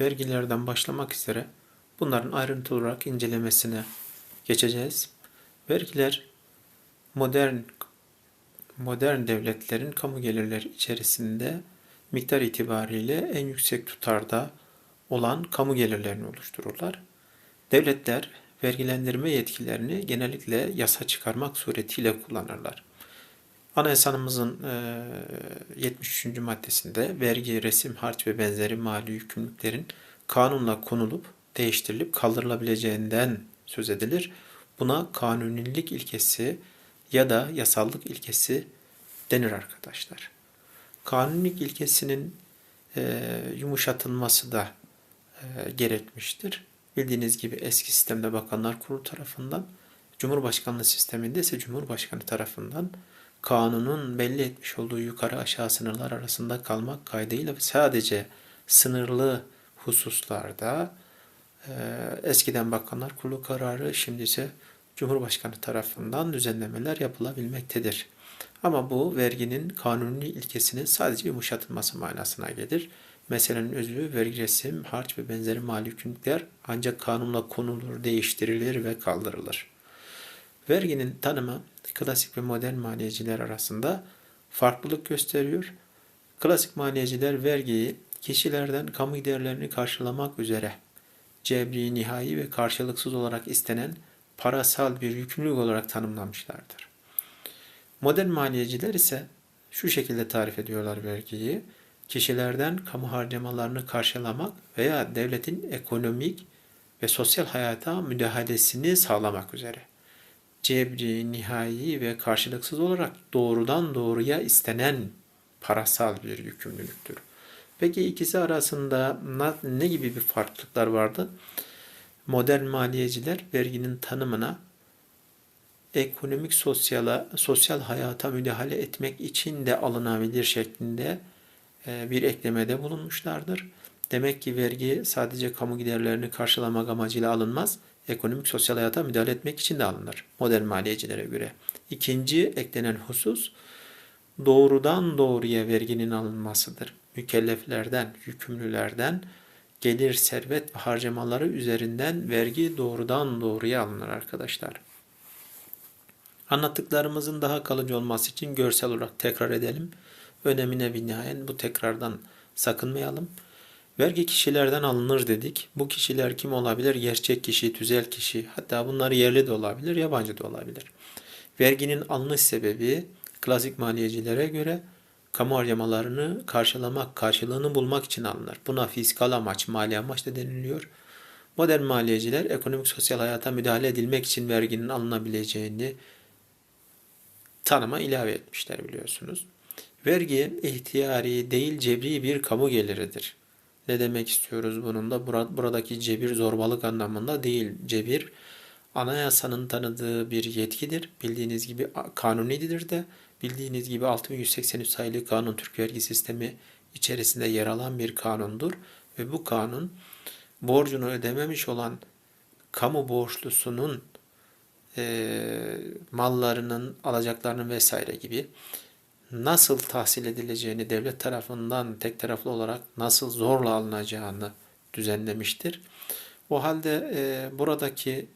vergilerden başlamak üzere bunların ayrıntılı olarak incelemesine geçeceğiz. Vergiler modern modern devletlerin kamu gelirleri içerisinde miktar itibariyle en yüksek tutarda olan kamu gelirlerini oluştururlar. Devletler vergilendirme yetkilerini genellikle yasa çıkarmak suretiyle kullanırlar. Anayasamızın e, 73. maddesinde vergi, resim, harç ve benzeri mali yükümlülüklerin kanunla konulup değiştirilip kaldırılabileceğinden söz edilir. Buna kanunilik ilkesi ya da yasallık ilkesi denir arkadaşlar. Kanunilik ilkesinin e, yumuşatılması da e, gerekmiştir. Bildiğiniz gibi eski sistemde Bakanlar Kurulu tarafından, Cumhurbaşkanlığı sisteminde ise Cumhurbaşkanı tarafından kanunun belli etmiş olduğu yukarı aşağı sınırlar arasında kalmak kaydıyla sadece sınırlı hususlarda e, eskiden Bakanlar Kurulu kararı şimdi ise Cumhurbaşkanı tarafından düzenlemeler yapılabilmektedir. Ama bu verginin kanuni ilkesinin sadece yumuşatılması manasına gelir. Meselenin özü vergi resim, harç ve benzeri mali yükümlülükler ancak kanunla konulur, değiştirilir ve kaldırılır. Verginin tanımı klasik ve modern maliyeciler arasında farklılık gösteriyor. Klasik maliyeciler vergiyi kişilerden kamu giderlerini karşılamak üzere cebri, nihai ve karşılıksız olarak istenen parasal bir yükümlülük olarak tanımlamışlardır. Modern maliyeciler ise şu şekilde tarif ediyorlar vergiyi. Kişilerden kamu harcamalarını karşılamak veya devletin ekonomik ve sosyal hayata müdahalesini sağlamak üzere. Cebri, nihai ve karşılıksız olarak doğrudan doğruya istenen parasal bir yükümlülüktür. Peki ikisi arasında ne gibi bir farklılıklar vardı? Modern maliyeciler verginin tanımına ekonomik sosyala, sosyal hayata müdahale etmek için de alınabilir şeklinde e, bir eklemede bulunmuşlardır. Demek ki vergi sadece kamu giderlerini karşılamak amacıyla alınmaz, ekonomik sosyal hayata müdahale etmek için de alınır modern maliyecilere göre. İkinci eklenen husus doğrudan doğruya verginin alınmasıdır. Mükelleflerden, yükümlülerden gelir, servet ve harcamaları üzerinden vergi doğrudan doğruya alınır arkadaşlar. Anlattıklarımızın daha kalıcı olması için görsel olarak tekrar edelim. Önemine binaen bu tekrardan sakınmayalım. Vergi kişilerden alınır dedik. Bu kişiler kim olabilir? Gerçek kişi, tüzel kişi. Hatta bunlar yerli de olabilir, yabancı da olabilir. Verginin alınış sebebi klasik maliyecilere göre kamu harcamalarını karşılamak, karşılığını bulmak için alınır. Buna fiskal amaç, mali amaç da deniliyor. Modern maliyeciler ekonomik sosyal hayata müdahale edilmek için verginin alınabileceğini tanıma ilave etmişler biliyorsunuz. Vergi ihtiyari değil cebri bir kamu geliridir. Ne demek istiyoruz bunun da? Buradaki cebir zorbalık anlamında değil. Cebir anayasanın tanıdığı bir yetkidir. Bildiğiniz gibi kanunidir de bildiğiniz gibi 6183 sayılı kanun Türk vergi sistemi içerisinde yer alan bir kanundur. Ve bu kanun borcunu ödememiş olan kamu borçlusunun e, mallarının, alacaklarının vesaire gibi nasıl tahsil edileceğini devlet tarafından tek taraflı olarak nasıl zorla alınacağını düzenlemiştir. O halde e, buradaki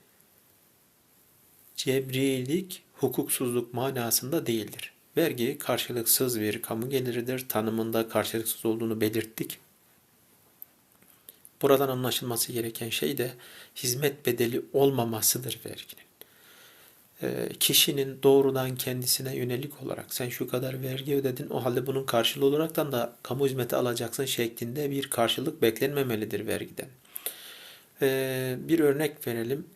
cebrilik hukuksuzluk manasında değildir. Vergi karşılıksız bir kamu geliridir. Tanımında karşılıksız olduğunu belirttik. Buradan anlaşılması gereken şey de hizmet bedeli olmamasıdır verginin. E, kişinin doğrudan kendisine yönelik olarak sen şu kadar vergi ödedin o halde bunun karşılığı olaraktan da kamu hizmeti alacaksın şeklinde bir karşılık beklenmemelidir vergiden. E, bir örnek verelim.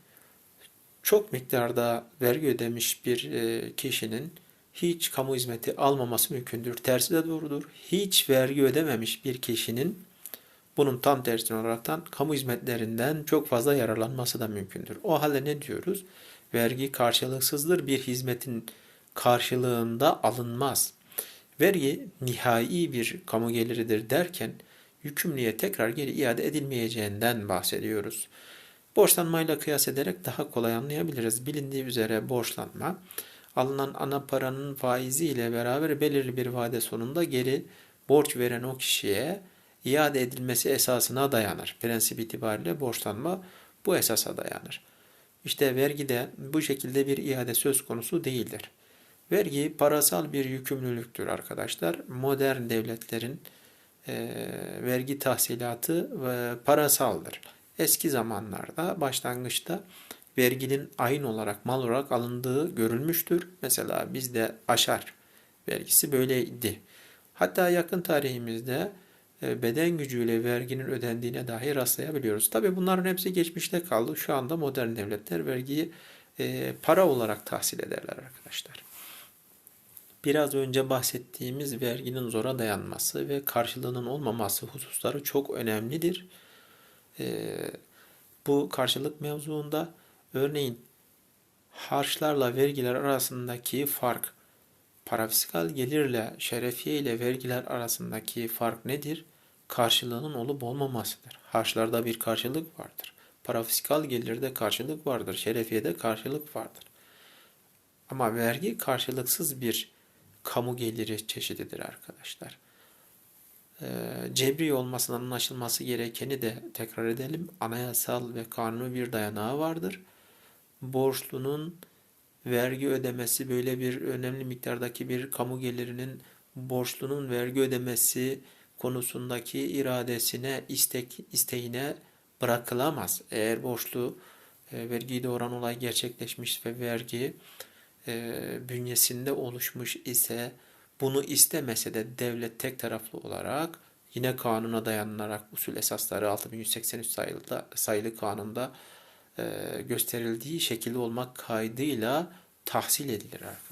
Çok miktarda vergi ödemiş bir e, kişinin hiç kamu hizmeti almaması mümkündür. Tersi de doğrudur. Hiç vergi ödememiş bir kişinin bunun tam tersine olaraktan kamu hizmetlerinden çok fazla yararlanması da mümkündür. O halde ne diyoruz? Vergi karşılıksızdır bir hizmetin karşılığında alınmaz. Vergi nihai bir kamu geliridir derken yükümlüye tekrar geri iade edilmeyeceğinden bahsediyoruz. Borçlanmayla kıyas ederek daha kolay anlayabiliriz. Bilindiği üzere borçlanma alınan ana paranın faizi ile beraber belirli bir vade sonunda geri borç veren o kişiye iade edilmesi esasına dayanır. Prensip itibariyle borçlanma bu esasa dayanır. İşte vergide bu şekilde bir iade söz konusu değildir. Vergi parasal bir yükümlülüktür arkadaşlar. Modern devletlerin e, vergi tahsilatı ve parasaldır. Eski zamanlarda başlangıçta verginin ayın olarak mal olarak alındığı görülmüştür. Mesela bizde aşar vergisi böyleydi. Hatta yakın tarihimizde e, beden gücüyle verginin ödendiğine dahi rastlayabiliyoruz. Tabi bunların hepsi geçmişte kaldı. Şu anda modern devletler vergiyi e, para olarak tahsil ederler arkadaşlar. Biraz önce bahsettiğimiz verginin zora dayanması ve karşılığının olmaması hususları çok önemlidir. E, bu karşılık mevzuunda örneğin harçlarla vergiler arasındaki fark, parafiskal gelirle şerefiye ile vergiler arasındaki fark nedir? Karşılığının olup olmamasıdır. Harçlarda bir karşılık vardır. Parafiskal gelirde karşılık vardır. Şerefiyede karşılık vardır. Ama vergi karşılıksız bir kamu geliri çeşididir arkadaşlar. Ee, cebri olmasından anlaşılması gerekeni de tekrar edelim. Anayasal ve kanuni bir dayanağı vardır. Borçlunun vergi ödemesi böyle bir önemli miktardaki bir kamu gelirinin borçlunun vergi ödemesi konusundaki iradesine, istek, isteğine bırakılamaz. Eğer borçlu e, vergiyi doğuran olay gerçekleşmiş ve vergi e, bünyesinde oluşmuş ise bunu istemese de devlet tek taraflı olarak yine kanuna dayanarak usul esasları 6183 sayılı, sayılı kanunda e, gösterildiği şekilde olmak kaydıyla tahsil edilir arkadaşlar.